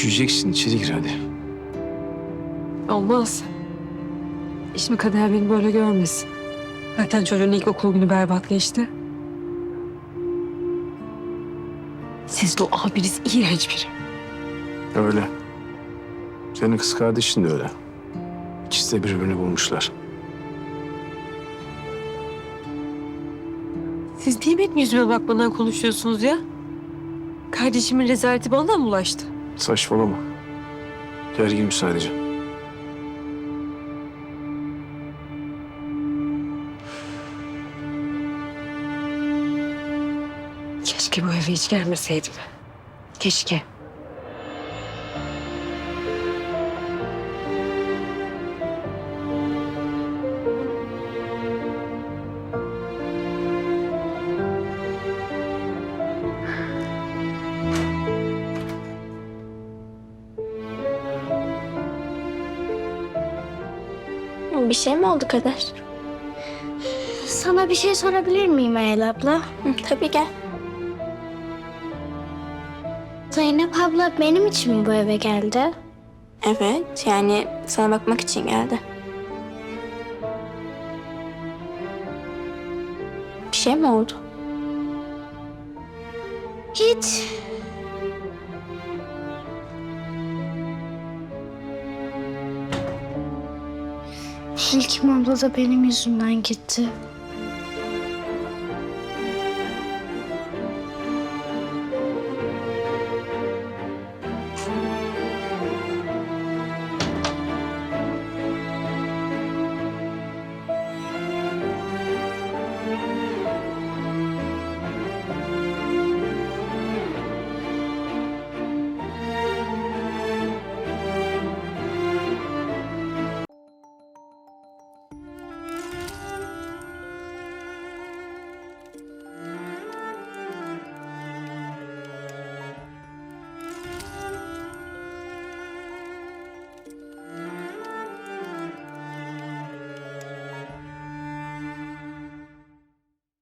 Üşüyeceksin içeri gir hadi. Olmaz. Şimdi kader beni böyle görmesin. Zaten çocuğun ilkokul günü berbat geçti. Siz de o abiniz iğrenç biri. Öyle. Senin kız kardeşin de öyle. İkisi de birbirini bulmuşlar. Siz niye benim yüzüme bakmadan konuşuyorsunuz ya? Kardeşimin rezaleti bana mı ulaştı? Saçmalama. Gerginim sadece. Keşke bu eve hiç gelmeseydim. Keşke. Bir şey mi oldu Kader? Sana bir şey sorabilir miyim Ayla abla? Hı, tabii gel. Zeynep abla benim için mi bu eve geldi? Evet, yani sana bakmak için geldi. Bir şey mi oldu? Hiç. İlkim abla da benim yüzümden gitti.